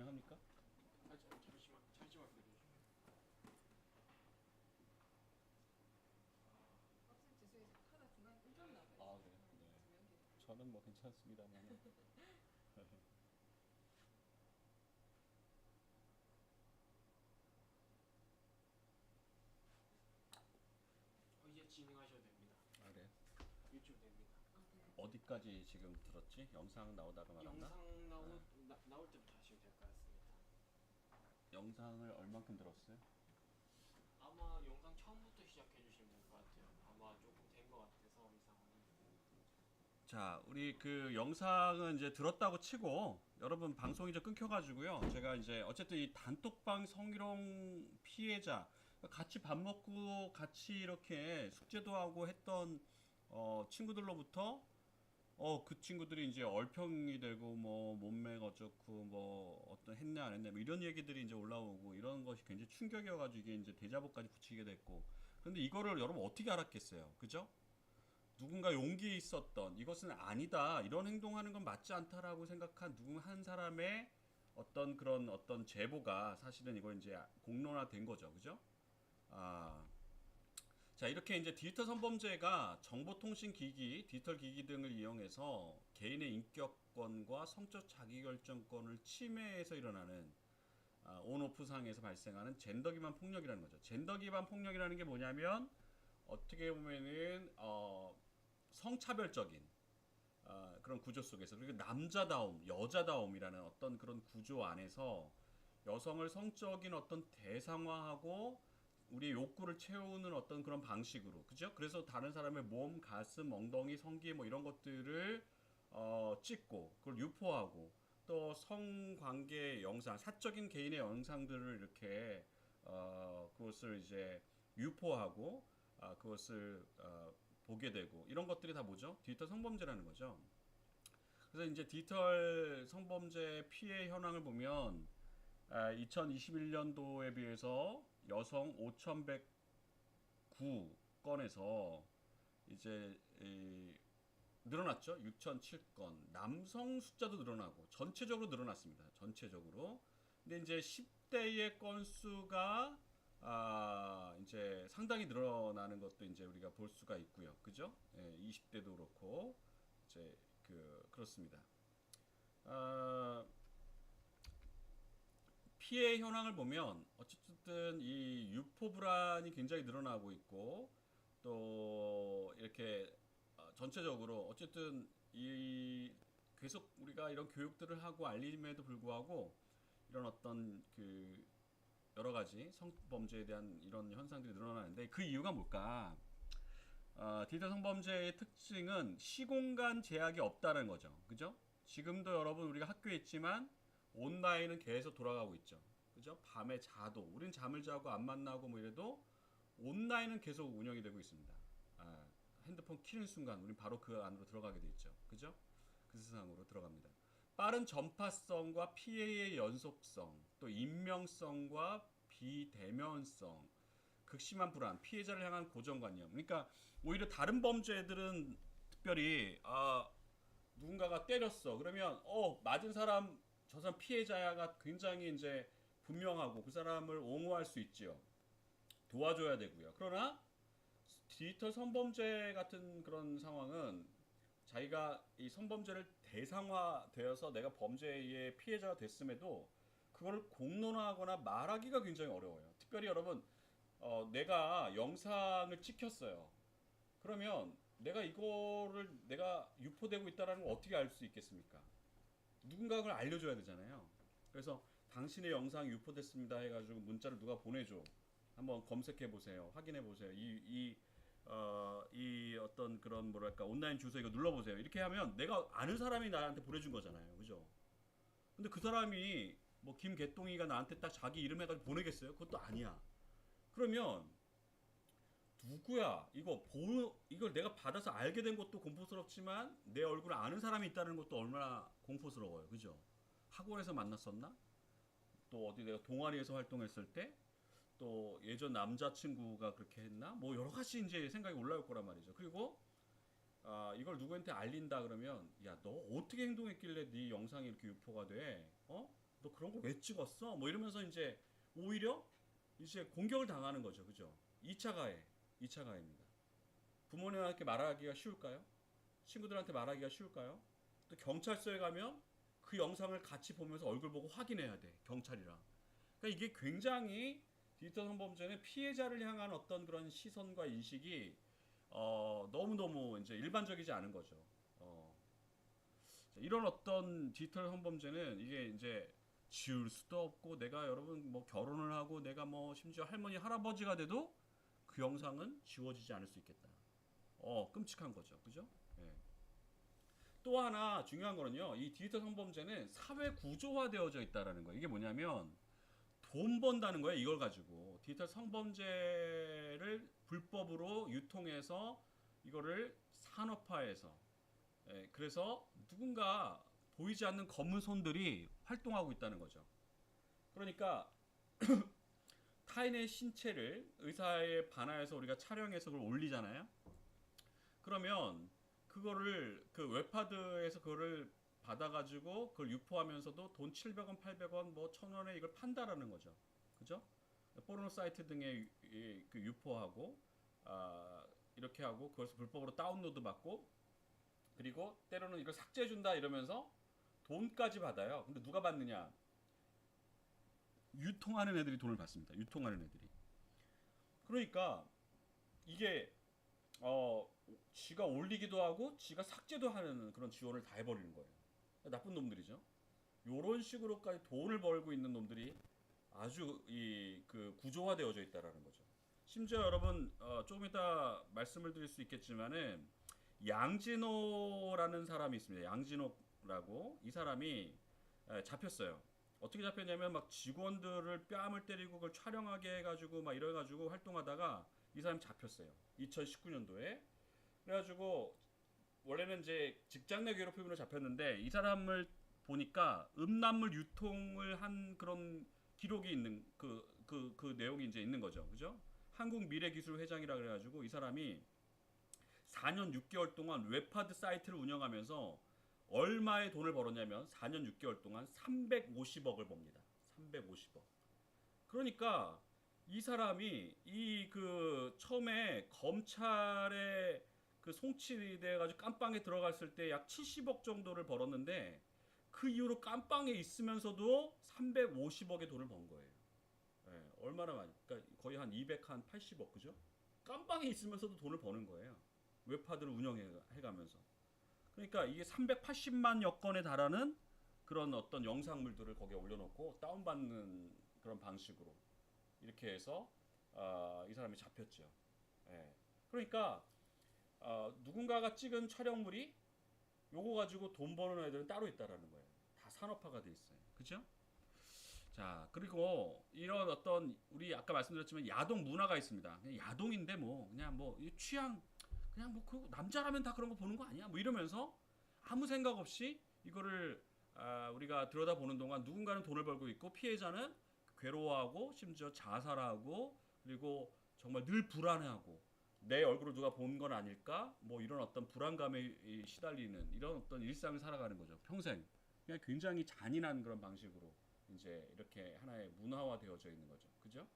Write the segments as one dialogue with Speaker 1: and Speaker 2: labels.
Speaker 1: 진행합니까?
Speaker 2: 아, 자, 잠시만, 잠시만 기다려주세요.
Speaker 3: 학생 지수에 하나 중간 끊겼나 봐요.
Speaker 1: 아 그래요? 네.
Speaker 3: 두 명이.
Speaker 1: 저는 뭐 괜찮습니다만.
Speaker 2: 어, 이제 진행하셔도 됩니다.
Speaker 1: 아 그래요?
Speaker 2: 유튜브 됩니다.
Speaker 3: 아, 네.
Speaker 1: 어디까지 지금 들었지? 영상 나오다가 말았나?
Speaker 2: 영상 나오, 나, 나올 때부터 하시면 될 것 같습니다.
Speaker 1: 영상을 얼만큼 들었어요?
Speaker 2: 아마 영상 처음부터 시작해 주시면 될 것 같아요. 아마 조금 된 것 같아서 이 상황이.
Speaker 1: 자, 우리 그 영상은 이제 들었다고 치고 여러분 방송이 좀 끊겨가지고요. 제가 이제 어쨌든 이 단톡방 성희롱 피해자 같이 밥 먹고 같이 이렇게 숙제도 하고 했던 어, 친구들로부터 어 그 친구들이 이제 얼평이 되고 뭐 몸매가 어쩌고 뭐 어떤 했냐 안 했냐 뭐 이런 얘기들이 이제 올라오고 이런 것이 굉장히 충격이어가지고 이게 이제 대자보까지 붙이게 됐고 그런데 이거를 여러분 어떻게 알았겠어요, 그죠? 누군가 용기 있었던 이것은 아니다 이런 행동하는 건 맞지 않다라고 생각한 누군 한 사람의 어떤 그런 어떤 제보가 사실은 이거 이제 공론화된 거죠, 그죠? 아, 자 이렇게 이제 디지털 성범죄가 정보통신기기, 디지털 기기 등을 이용해서 개인의 인격권과 성적 자기결정권을 침해해서 일어나는 아, 온오프 상에서 발생하는 젠더 기반 폭력이라는 거죠. 젠더 기반 폭력이라는 게 뭐냐면 어떻게 보면은 어, 성차별적인 어, 그런 구조 속에서 그리고 남자다움, 여자다움이라는 어떤 그런 구조 안에서 여성을 성적인 어떤 대상화하고 우리의 욕구를 채우는 어떤 그런 방식으로 그죠? 그래서 다른 사람의 몸, 가슴, 엉덩이, 성기 뭐 이런 것들을 어, 찍고 그걸 유포하고 또 성관계 영상, 사적인 개인의 영상들을 이렇게 어, 그것을 이제 유포하고 아, 그것을 어, 보게 되고 이런 것들이 다 뭐죠? 디지털 성범죄라는 거죠. 그래서 이제 디지털 성범죄 피해 현황을 보면 아, 2021년도에 비해서 여성 5,109건에서 이제 이, 늘어났죠. 6,007건. 남성 숫자도 늘어나고 전체적으로 늘어났습니다. 전체적으로. 근데 이제 10대의 건수가 아, 이제 상당히 늘어나는 것도 이제 우리가 볼 수가 있고요. 그죠? 예, 20대도 그렇고 이제 그 그렇습니다. 아, 피해 현황을 보면 어쨌든 이 유포 불안이 굉장히 늘어나고 있고 또 이렇게 어, 전체적으로 어쨌든 이 계속 우리가 이런 교육들을 하고 알림에도 불구하고 이런 어떤 그 여러 가지 성범죄에 대한 이런 현상들이 늘어나는데 그 이유가 뭘까? 어, 디지털 성범죄의 특징은 시공간 제약이 없다는 거죠. 그죠? 지금도 여러분 우리가 학교에 있지만 온라인은 계속 돌아가고 있죠. 그죠? 밤에 자도 우린 잠을 자고 안 만나고 뭐 이래도 온라인은 계속 운영이 되고 있습니다. 아, 핸드폰 키는 순간 우린 바로 그 안으로 들어가게 돼 있죠. 그죠? 그 세상으로 들어갑니다. 빠른 전파성과 피해의 연속성, 또 인명성과 비대면성, 극심한 불안, 피해자를 향한 고정관념. 그러니까 오히려 다른 범죄들은 특별히 아 누군가가 때렸어. 그러면 어 맞은 사람 저 사람 피해자가 굉장히 이제 분명하고 그 사람을 옹호할 수 있지요. 도와줘야 되고요. 그러나 디지털 성범죄 같은 그런 상황은 자기가 이 성범죄를 대상화되어서 내가 범죄의 피해자가 됐음에도 그거를 공론화하거나 말하기가 굉장히 어려워요. 특별히 여러분 어, 내가 영상을 찍혔어요. 그러면 내가 이거를 내가 유포되고 있다라는 걸 어떻게 알 수 있겠습니까? 누군가 그걸 알려줘야 되잖아요. 그래서 당신의 영상 유포됐습니다 해가지고 문자를 누가 보내줘. 한번 검색해 보세요. 확인해 보세요. 이, 이, 어, 이 어떤 그런 뭐랄까 온라인 주소 이거 눌러보세요. 이렇게 하면 내가 아는 사람이 나한테 보내준 거잖아요. 그죠? 근데 그 사람이 뭐 김개똥이가 나한테 딱 자기 이름 해가지고 보내겠어요? 그것도 아니야. 그러면 누구야? 이거 보 이걸 내가 받아서 알게 된 것도 공포스럽지만 내 얼굴을 아는 사람이 있다는 것도 얼마나 공포스러워요. 그죠? 학원에서 만났었나? 또 어디 내가 동아리에서 활동했을 때? 또 예전 남자친구가 그렇게 했나? 뭐 여러 가지 이제 생각이 올라올 거란 말이죠. 그리고 아, 이걸 누구한테 알린다 그러면 야, 너 어떻게 행동했길래 네 영상이 이렇게 유포가 돼? 어? 너 그런 거 왜 찍었어? 뭐 이러면서 이제 오히려 이제 공격을 당하는 거죠. 그죠? 2차 가해. 2차 가해입니다. 부모님한테 말하기가 쉬울까요? 친구들한테 말하기가 쉬울까요? 또 경찰서에 가면 그 영상을 같이 보면서 얼굴 보고 확인해야 돼. 경찰이랑. 그러니까 이게 굉장히 디지털 성범죄는 피해자를 향한 어떤 그런 시선과 인식이 어, 너무너무 이제 일반적이지 않은 거죠. 어. 자, 이런 어떤 디지털 성범죄는 이게 이제 지울 수도 없고 내가 여러분 뭐 결혼을 하고 내가 뭐 심지어 할머니 할아버지가 돼도 그 영상은 지워지지 않을 수 있겠다. 어 끔찍한 거죠, 그죠? 예. 또 하나 중요한 거는요, 이 디지털 성범죄는 사회 구조화되어져 있다라는 거예요. 이게 뭐냐면 돈 번다는 거예요. 이걸 가지고 디지털 성범죄를 불법으로 유통해서 이거를 산업화해서 예, 그래서 누군가 보이지 않는 검은 손들이 활동하고 있다는 거죠. 그러니까 타인의 신체를 의사에 반하여서 우리가 촬영해서 그걸 올리잖아요. 그러면 그거를 그 웹하드에서 그거를 받아가지고 그걸 유포하면서도 돈 700원, 800원, 뭐 1000원에 이걸 판다라는 거죠. 그죠? 포르노 사이트 등에 이- 그 유포하고 아, 이렇게 하고 그것을 불법으로 다운로드 받고 그리고 때로는 이걸 삭제해 준다 이러면서 돈까지 받아요. 근데 누가 받느냐? 유통하는 애들이 돈을 받습니다. 유통하는 애들이. 그러니까 이게 어 지가 올리기도 하고 지가 삭제도 하는 그런 지원을 다 해버리는 거예요. 나쁜 놈들이죠. 요런 식으로까지 돈을 벌고 있는 놈들이 아주 이 그 구조화되어져 있다라는 거죠. 심지어 여러분 어, 조금 이따 말씀을 드릴 수 있겠지만은 양진호라는 사람이 있습니다. 양진호라고 이 사람이 에, 잡혔어요. 어떻게 잡혔냐면 막 직원들을 뺨을 때리고 그걸 촬영하게 해가지고 막 이래가지고 활동하다가 이 사람이 잡혔어요. 2019년도에 그래가지고 원래는 이제 직장 내 괴롭힘으로 잡혔는데 이 사람을 보니까 음란물 유통을 한 그런 기록이 있는 그 그 그 내용이 이제 있는 거죠, 그죠? 한국 미래기술 회장이라 그래가지고 이 사람이 4년 6개월 동안 웹하드 사이트를 운영하면서 얼마의 돈을 벌었냐면 4년 6개월 동안 350억을 법니다. 350억. 그러니까 이 사람이 이 그 처음에 검찰에 그 송치돼 가지고 깜빵에 들어갔을 때 약 70억 정도를 벌었는데 그 이후로 깜빵에 있으면서도 350억의 돈을 번 거예요. 예, 얼마나 많이? 그러니까 거의 한 200, 한 80억 그죠? 깜빵에 있으면서도 돈을 버는 거예요. 웹하드를 운영해 가면서. 그러니까 이게 380만 여 건에 달하는 그런 어떤 영상물들을 거기에 올려놓고 다운받는 그런 방식으로 이렇게 해서 아, 이 사람이 잡혔죠. 예. 그러니까 어, 누군가가 찍은 촬영물이 요거 가지고 돈 버는 애들은 따로 있다라는 거예요. 다 산업화가 돼 있어요. 그죠? 자, 그리고 이런 어떤 우리 아까 말씀드렸지만 야동 문화가 있습니다. 야동인데 뭐 그냥 뭐이 취향 그냥 뭐 그 남자라면 다 그런 거 보는 거 아니야? 뭐 이러면서 아무 생각 없이 이거를 아, 우리가 들여다보는 동안 누군가는 돈을 벌고 있고 피해자는 괴로워하고 심지어 자살하고 그리고 정말 늘 불안해하고 내 얼굴을 누가 본 건 아닐까? 뭐 이런 어떤 불안감에 이 시달리는 이런 어떤 일상을 살아가는 거죠. 평생. 그냥 굉장히 잔인한 그런 방식으로 이제 이렇게 하나의 문화화 되어져 있는 거죠. 그죠?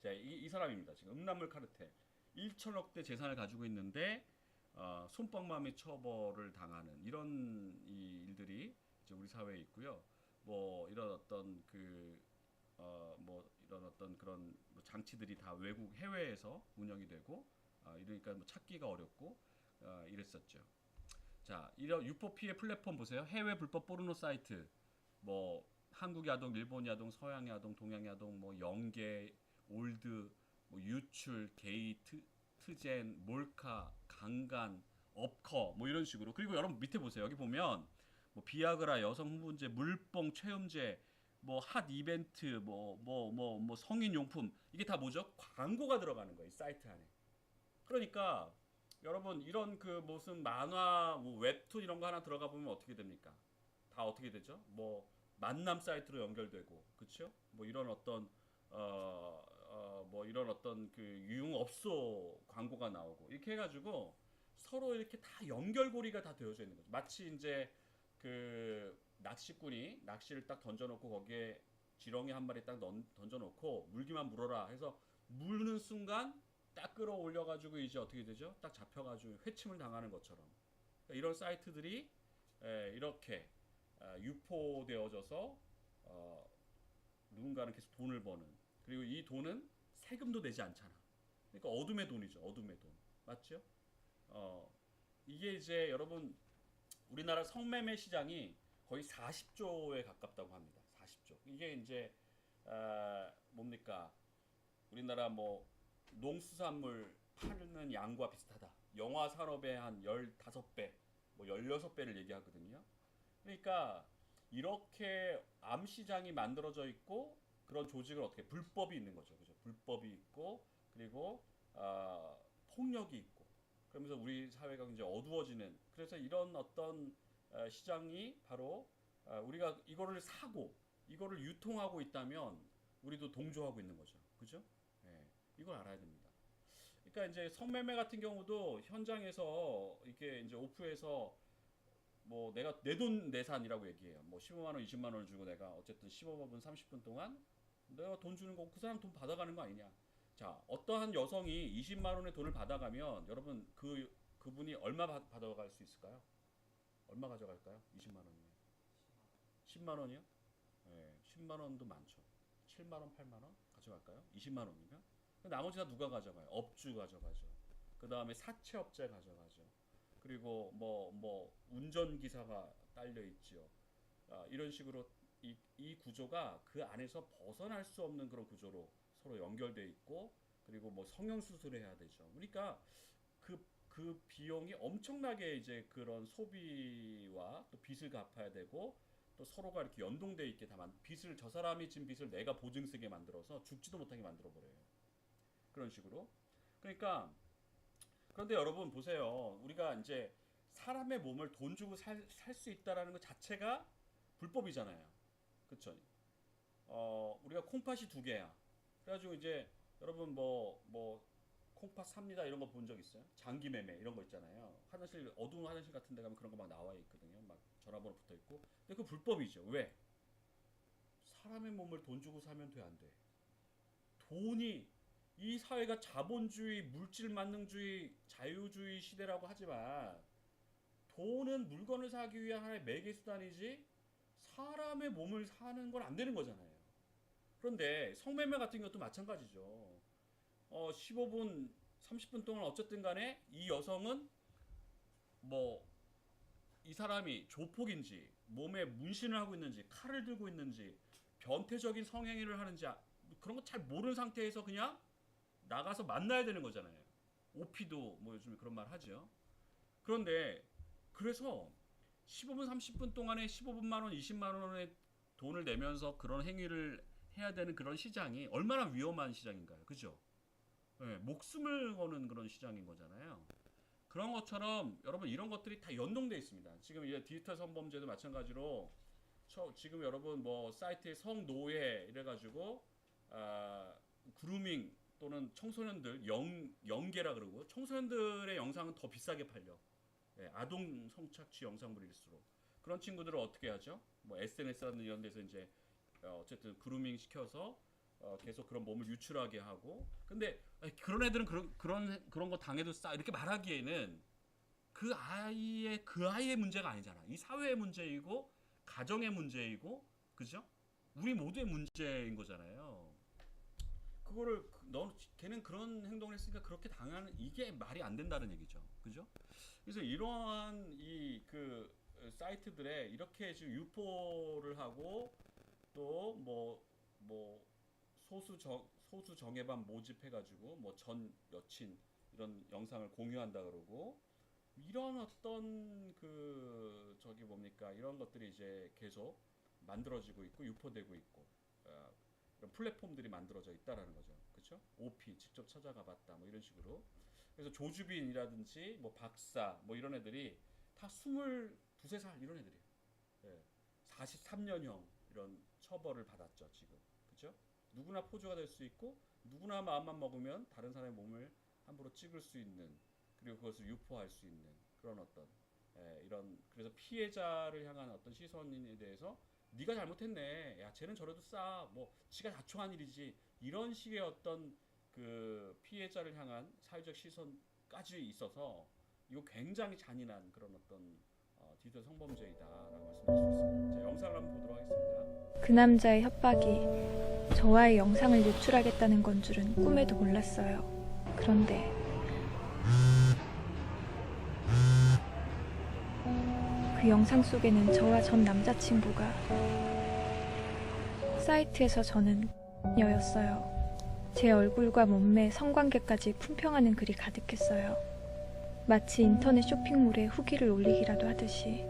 Speaker 1: 자, 이, 이 사람입니다. 지금 음란물 카르텔. 1천억대 재산을 가지고 있는데 어, 손방망이 처벌을 당하는 이런 이 일들이 이제 우리 사회에 있고요. 뭐 이런 어떤 그 어, 뭐 이런 어떤 그런 뭐 장치들이 다 외국 해외에서 운영이 되고 아, 이러니까 뭐 찾기가 어렵고 아, 이랬었죠. 자, 이런 유포 피해 플랫폼 보세요. 해외 불법 포르노 사이트 뭐 한국 야동, 일본 야동, 서양 야동, 동양 야동, 뭐 영계, 올드, 뭐 유출, 게이, 트, 트젠, 몰카, 강간, 업커 뭐 이런 식으로 그리고 여러분 밑에 보세요. 여기 보면 뭐 비아그라, 여성 흥분제, 물뽕, 최음제, 뭐 핫 이벤트, 뭐 뭐 뭐 뭐 성인 용품 이게 다 뭐죠? 광고가 들어가는 거예요. 이 사이트 안에. 그러니까 여러분 이런 그 무슨 만화, 뭐 웹툰 이런 거 하나 들어가 보면 어떻게 됩니까? 다 어떻게 되죠? 뭐 만남 사이트로 연결되고, 그렇죠? 뭐 이런 어떤 어, 어, 뭐 이런 어떤 그 유흥업소 광고가 나오고 이렇게 해가지고 서로 이렇게 다 연결고리가 다 되어져 있는 거죠. 마치 이제 그그 낚시꾼이 낚시를 딱 던져놓고 거기에 지렁이 한 마리 딱 넌- 던져놓고 물기만 물어라 해서 물는 순간 딱 끌어올려가지고 이제 어떻게 되죠? 딱 잡혀가지고 회침을 당하는 것처럼 그러니까 이런 사이트들이 에, 이렇게 아, 유포되어져서 어, 누군가는 계속 돈을 버는 그리고 이 돈은 세금도 내지 않잖아. 그러니까 어둠의 돈이죠. 어둠의 돈 맞죠? 어, 이게 이제 여러분 우리나라 성매매 시장이 거의 40조에 가깝다고 합니다. 40조. 이게 이제 아, 뭡니까? 우리나라 뭐 농수산물 파는 양과 비슷하다. 영화 산업의 한 15배, 뭐 16배를 얘기하거든요. 그러니까 이렇게 암 시장이 만들어져 있고 그런 조직을 어떻게 불법이 있는 거죠. 그죠? 불법이 있고 그리고 아, 폭력이 있고 그러면서 우리 사회가 굉장히 어두워지는 그래서 이런 어떤 어, 시장이 바로 어, 우리가 이거를 사고 이거를 유통하고 있다면 우리도 동조하고 있는 거죠. 그죠? 예, 이걸 알아야 됩니다. 그러니까 이제 성매매 같은 경우도 현장에서 이게 이제 오프해서 뭐 내가 내 돈 내산이라고 얘기해요. 뭐 15만 원, 20만 원을 주고 내가 어쨌든 15분, 30분 동안 내가 돈 주는 거고 그 사람 돈 받아가는 거 아니냐. 자, 어떠한 여성이 20만 원의 돈을 받아가면 여러분 그 그분이 얼마 받, 받아갈 수 있을까요? 얼마 가져갈까요? 20만 원이면 10만 원이요? 예, 10만 원도 많죠. 7만 원, 8만 원 가져갈까요? 20만 원이면 그 나머지 다 누가 가져가요? 업주 가져가죠. 그 다음에 사채업자 가져가죠. 그리고 뭐 뭐 운전기사가 딸려 있지요. 아, 이런 식으로 이, 이 구조가 그 안에서 벗어날 수 없는 그런 구조로 서로 연결돼 있고 그리고 뭐 성형 수술을 해야 되죠. 그러니까 그, 그 비용이 엄청나게 이제 그런 소비와 또 빚을 갚아야 되고 또 서로가 이렇게 연동돼 있게 다 만, 빚을 저 사람이 진 빚을 내가 보증 쓰게 만들어서 죽지도 못하게 만들어 버려요. 그런 식으로. 그러니까 그런데 여러분 보세요. 우리가 이제 사람의 몸을 돈 주고 살 수 있다라는 것 자체가 불법이잖아요. 그렇죠? 어, 우리가 콩팥이 두 개야. 그래가지고 이제 여러분 뭐 뭐 콩팥 삽니다 이런 거 본 적 있어요? 장기 매매 이런 거 있잖아요. 화장실 어두운 화장실 같은 데 가면 그런 거 막 나와 있거든요. 막 전화번호 붙어 있고. 근데 그 불법이죠. 왜? 사람의 몸을 돈 주고 사면 돼 안 돼? 돈이 이 사회가 자본주의, 물질 만능주의, 자유주의 시대라고 하지만 돈은 물건을 사기 위한 하나의 매개 수단이지 사람의 몸을 사는 건 안 되는 거잖아요. 그런데 성매매 같은 것도 마찬가지죠. 어, 15분, 30분 동안 어쨌든 간에 이 여성은 뭐 이 사람이 조폭인지 몸에 문신을 하고 있는지 칼을 들고 있는지 변태적인 성행위를 하는지 아- 그런 거 잘 모르는 상태에서 그냥 나가서 만나야 되는 거잖아요. 오피도 뭐 요즘에 그런 말 하죠. 그런데 그래서 15분 30분 동안에 15분만 원, 20만 원의 돈을 내면서 그런 행위를 해야 되는 그런 시장이 얼마나 위험한 시장인가요? 그죠? 예, 목숨을 거는 그런 시장인 거잖아요. 그런 것처럼 여러분 이런 것들이 다 연동돼 있습니다. 지금 이제 디지털 성범죄도 마찬가지로 저, 지금 여러분 뭐 사이트에 성노예 이래가지고 아, 그루밍 또는 청소년들 영 영계라 그러고 청소년들의 영상은 더 비싸게 팔려. 예, 아동 성착취 영상물일수록 그런 친구들을 어떻게 하죠? 뭐 SNS라는 이런 데서 이제 어, 어쨌든 그루밍 시켜서 어, 계속 그런 몸을 유출하게 하고 근데 그런 애들은 그런 그런 그런 거 당해도 싸 이렇게 말하기에는 그 아이의 그 아이의 문제가 아니잖아. 이 사회의 문제이고 가정의 문제이고 그죠? 우리 모두의 문제인 거잖아요. 그거를 그- 너 걔는 그런 행동을 했으니까 그렇게 당하는 이게 말이 안 된다는 얘기죠. 그죠? 그래서 이러한 이 그 사이트들에 이렇게 지금 유포를 하고 또뭐뭐 소수 정 소수 정예반 모집해 가지고 뭐 전 여친 이런 영상을 공유한다 그러고 이런 어떤 그 저기 뭡니까 이런 것들이 이제 계속 만들어지고 있고 유포되고 있고 어, 이런 플랫폼들이 만들어져 있다라는 거죠. 그렇죠? OP 직접 찾아가 봤다 뭐 이런 식으로 그래서 조주빈이라든지 뭐 박사 뭐 이런 애들이 다 스물 두세 살 이런 애들이에요. 예. 43년형 이런 처벌을 받았죠 지금. 그렇죠? 누구나 포주가 될 수 있고 누구나 마음만 먹으면 다른 사람의 몸을 함부로 찍을 수 있는 그리고 그것을 유포할 수 있는 그런 어떤 예, 이런 그래서 피해자를 향한 어떤 시선에 대해서 네가 잘못했네. 야, 쟤는 저래도 싸. 뭐 지가 자초한 일이지. 이런 식의 어떤 그 피해자를 향한 사회적 시선까지 있어서 이거 굉장히 잔인한 그런 어떤 어, 디지털 성범죄이다라고 말씀드릴 수 있습니다. 자, 영상을 한번 보도록 하겠습니다.
Speaker 4: 그 남자의 협박이 저와의 영상을 노출하겠다는 건 줄은 꿈에도 몰랐어요. 그런데 그 영상 속에는 저와 전 남자친구가 사이트에서 저는 여였어요. 제 얼굴과 몸매, 성관계까지 품평하는 글이 가득했어요. 마치 인터넷 쇼핑몰에 후기를 올리기라도 하듯이.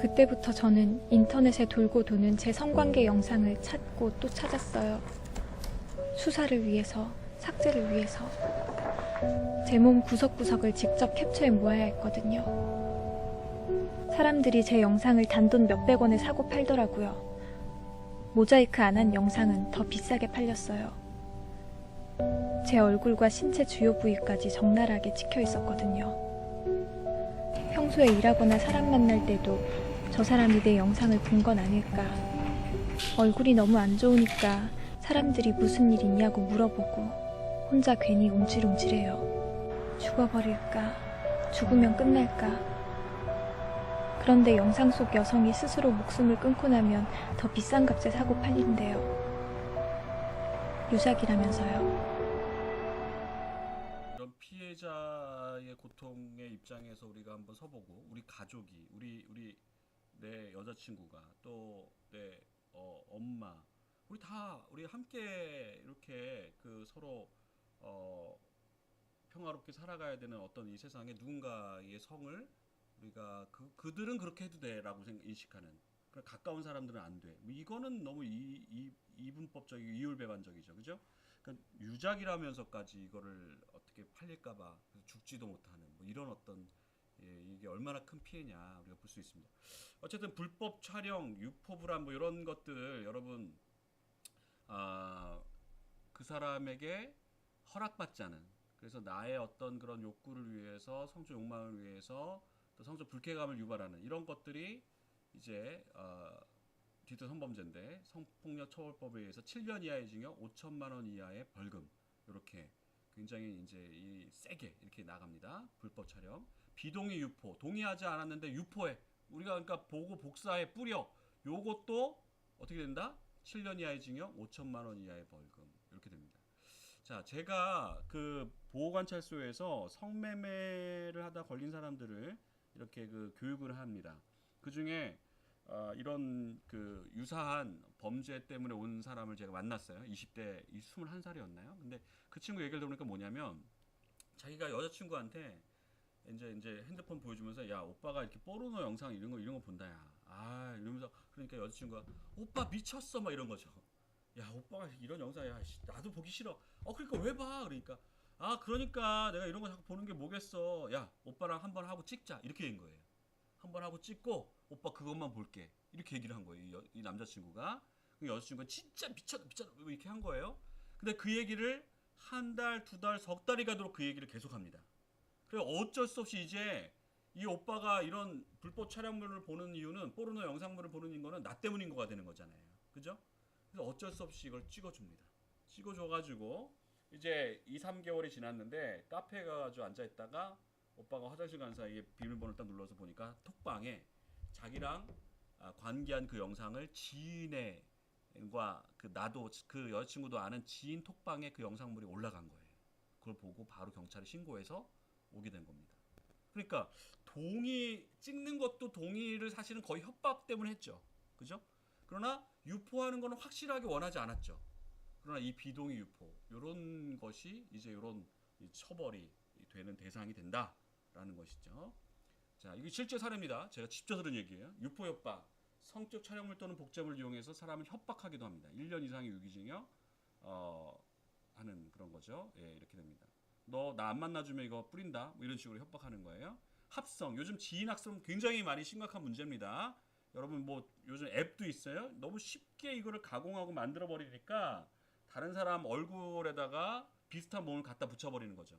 Speaker 4: 그때부터 저는 인터넷에 돌고 도는 제 성관계 영상을 찾고 또 찾았어요. 수사를 위해서, 삭제를 위해서. 제 몸 구석구석을 직접 캡처해 모아야 했거든요. 사람들이 제 영상을 단돈 몇백 원에 사고 팔더라고요. 모자이크 안 한 영상은 더 비싸게 팔렸어요. 제 얼굴과 신체 주요 부위까지 적나라하게 찍혀 있었거든요. 평소에 일하거나 사람 만날 때도 저 사람이 내 영상을 본 건 아닐까. 얼굴이 너무 안 좋으니까 사람들이 무슨 일 있냐고 물어보고 혼자 괜히 움찔움찔해요. 죽어버릴까? 죽으면 끝날까? 그런데 영상 속 여성이 스스로 목숨을 끊고 나면 더 비싼 값에 사고 팔린대요. 유작이라면서요.
Speaker 1: 이런 피해자의 고통의 입장에서 우리가 한번 서보고 우리 가족이 우리 우리 내 여자친구가 또내 어, 엄마 우리 다 우리 함께 이렇게 그 서로 어, 평화롭게 살아가야 되는 어떤 이 세상에 누군가의 성을 우리가 그 그들은 그렇게 해도 돼라고 인식하는 그 가까운 사람들은 안 돼. 뭐 이거는 너무 이, 이 이분법적이고 이율배반적이죠, 그죠? 그러니까 유작이라면서까지 이거를 어떻게 팔릴까봐 죽지도 못하는 뭐 이런 어떤 예, 이게 얼마나 큰 피해냐 우리가 볼 수 있습니다. 어쨌든 불법 촬영, 유포불안 뭐 이런 것들 여러분 아, 그 사람에게 허락받지 않은 그래서 나의 어떤 그런 욕구를 위해서 성적 욕망을 위해서 또 성적 불쾌감을 유발하는 이런 것들이 이제 어, 디지털 성범죄인데 성폭력 처벌법에 의해서 7년 이하의 징역, 5천만 원 이하의 벌금 이렇게 굉장히 이제 이 세게 이렇게 나갑니다. 불법 촬영, 비동의 유포, 동의하지 않았는데 유포해. 우리가 그러니까 보고 복사해 뿌려. 요것도 어떻게 된다? 7년 이하의 징역, 5천만 원 이하의 벌금 이렇게 됩니다. 자, 제가 그 보호관찰소에서 성매매를 하다 걸린 사람들을 이렇게 그 교육을 합니다. 그 중에 어, 이런 그 유사한 범죄 때문에 온 사람을 제가 만났어요. 20대, 21살이었나요? 근데 그 친구 얘기를 들어보니까 뭐냐면 자기가 여자친구한테 이제 이제 핸드폰 보여주면서 야 오빠가 이렇게 포르노 영상 이런 거 이런 거 본다 야. 아 이러면서 그러니까 여자친구가 오빠 미쳤어 막 이런 거죠. 야 오빠가 이런 영상 야 씨, 나도 보기 싫어. 어 그러니까 왜 봐? 그러니까 아 그러니까 내가 이런 거 자꾸 보는 게 뭐겠어. 야 오빠랑 한번 하고 찍자 이렇게 된 거예요. 한번 하고 찍고 오빠 그것만 볼게 이렇게 얘기를 한 거예요. 이, 여- 이 남자친구가 그 여자친구가 진짜 미쳤 미쳤 이렇게 한 거예요. 근데 그 얘기를 한 달, 두 달, 석 달이 가도록 그 얘기를 계속합니다. 그래 어쩔 수 없이 이제 이 오빠가 이런 불법 촬영물을 보는 이유는 포르노 영상물을 보는 이거는 나 때문인 거가 되는 거잖아요. 그죠? 그래서 어쩔 수 없이 이걸 찍어줍니다. 찍어줘가지고 이제 2, 3개월이 지났는데 카페에 가가지고 앉아있다가 오빠가 화장실 간 사이에 비밀번호를 딱 눌러서 보니까 톡방에 자기랑 아, 관계한 그 영상을 지인과 그 나도 그 여자친구도 아는 지인 톡방에 그 영상물이 올라간 거예요. 그걸 보고 바로 경찰에 신고해서 오게 된 겁니다. 그러니까 동의 찍는 것도 동의를 사실은 거의 협박 때문에 했죠. 그죠? 그러나 유포하는 거는 확실하게 원하지 않았죠. 그러나 이 비동의 유포 이런 것이 이제 이런 처벌이 되는 대상이 된다라는 것이죠. 자, 이게 실제 사례입니다. 제가 직접 들은 얘기예요. 유포 협박, 성적 촬영물 또는 복제물을 이용해서 사람을 협박하기도 합니다. 1년 이상의 유기징역 어, 하는 그런 거죠. 예, 이렇게 됩니다. 너 나 안 만나주면 이거 뿌린다. 뭐 이런 식으로 협박하는 거예요. 합성. 요즘 지인 학습은 굉장히 많이 심각한 문제입니다. 여러분 뭐 요즘 앱도 있어요. 너무 쉽게 이거를 가공하고 만들어 버리니까 다른 사람 얼굴에다가 비슷한 몸을 갖다 붙여 버리는 거죠.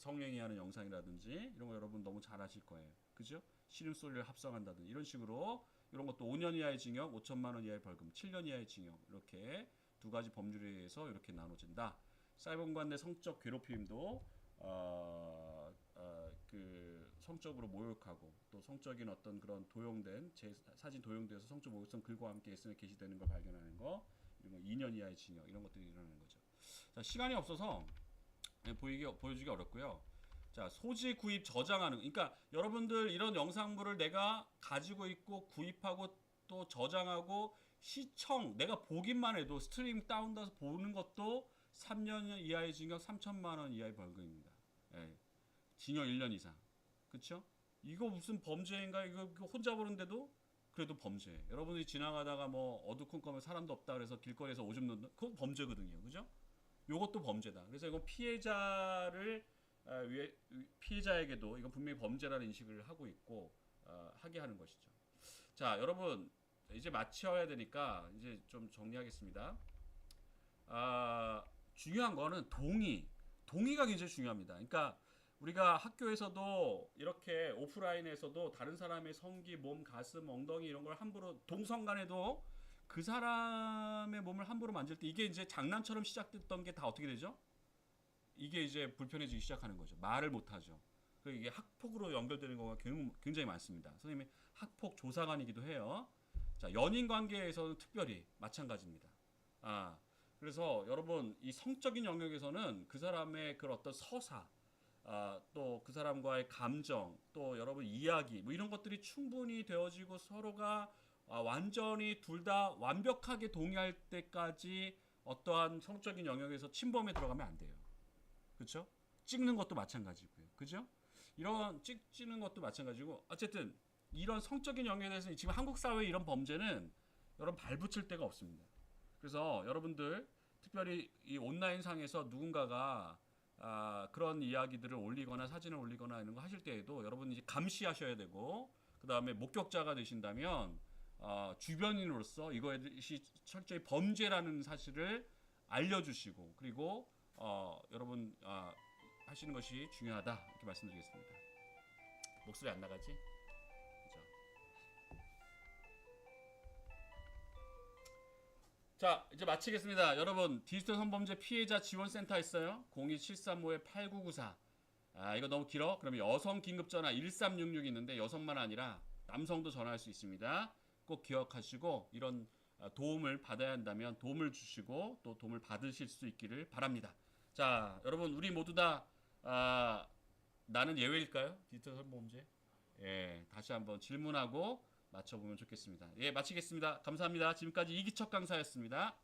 Speaker 1: 성행위 하는 영상이라든지 이런 거 여러분 너무 잘 아실 거예요. 그죠? 씨름소리를 합성한다든지 이런 식으로 이런 것도 5년 이하의 징역, 5천만 원 이하의 벌금, 7년 이하의 징역 이렇게 두 가지 법률에 의해서 이렇게 나눠진다. 사이버공간 내 성적 괴롭힘도 어, 어, 그 성적으로 모욕하고 또 성적인 어떤 그런 도용된 제 사진 도용돼서 성적 모욕성 글과 함께 SNS에 게시되는 걸 발견하는 거 이런 거 2년 이하의 징역 이런 것들이 일어나는 거죠. 자 시간이 없어서 네, 보이기 보여주기 어렵고요. 자 소지 구입 저장하는 그러니까 여러분들 이런 영상물을 내가 가지고 있고 구입하고 또 저장하고 시청 내가 보기만 해도 스트리밍 다운돼서 보는 것도 3년 이하의 징역 3천만 원 이하의 벌금입니다. 예. 징역 1년 이상. 그렇죠? 이거 무슨 범죄인가? 이거 혼자 보는데도 그래도 범죄. 여러분들이 지나가다가 뭐 어두컴컴해 사람도 없다 그래서 길거리에서 오줌 넣는 그건 범죄거든요. 그죠? 요것도 범죄다. 그래서 이건 피해자를 아, 위해 피해자에게도 이건 분명히 범죄라는 인식을 하고 있고 아, 하게 하는 것이죠. 자, 여러분 이제 마쳐야 되니까 이제 좀 정리하겠습니다. 아, 중요한 거는 동의. 동의가 굉장히 중요합니다. 그러니까 우리가 학교에서도 이렇게 오프라인에서도 다른 사람의 성기, 몸, 가슴, 엉덩이 이런 걸 함부로 동성 간에도 그 사람의 몸을 함부로 만질 때 이게 이제 장난처럼 시작됐던 게 다 어떻게 되죠? 이게 이제 불편해지기 시작하는 거죠. 말을 못 하죠. 그 이게 학폭으로 연결되는 경우가 굉- 굉장히 많습니다. 선생님이 학폭 조사관이기도 해요. 자, 연인 관계에서는 특별히 마찬가지입니다. 아, 그래서 여러분 이 성적인 영역에서는 그 사람의 그 어떤 서사, 아, 또 그 사람과의 감정, 또 여러분 이야기 뭐 이런 것들이 충분히 되어지고 서로가 아, 완전히 둘 다 완벽하게 동의할 때까지 어떠한 성적인 영역에서 침범에 들어가면 안 돼요. 그렇죠? 찍는 것도 마찬가지고요. 그죠? 이런 찍, 찍는 것도 마찬가지고 어쨌든 이런 성적인 영역에 대해서 지금 한국 사회 이런 범죄는 여러분 발붙일 데가 없습니다. 그래서 여러분들 특별히 이 온라인 상에서 누군가가 아, 그런 이야기들을 올리거나 사진을 올리거나 이런 거 하실 때에도 여러분 이제 감시하셔야 되고 그 다음에 목격자가 되신다면 어, 주변인으로서 이것이 철저히 범죄라는 사실을 알려주시고 그리고 어, 여러분 아, 하시는 것이 중요하다 이렇게 말씀드리겠습니다. 목소리 안 나가지? 그죠? 자 이제 마치겠습니다. 여러분 디지털 성범죄 피해자 지원센터 있어요. 02735-8994. 아 이거 너무 길어? 그럼 여성 긴급전화 1366 있는데 여성만 아니라 남성도 전화할 수 있습니다. 꼭 기억하시고 이런 아, 도움을 받아야 한다면 도움을 주시고 또 도움을 받으실 수 있기를 바랍니다. 자 여러분 우리 모두 다 아, 나는 예외일까요? 디지털 성범죄? 예 다시 한번 질문하고 맞춰보면 좋겠습니다. 예 마치겠습니다. 감사합니다. 지금까지 이기철 강사였습니다.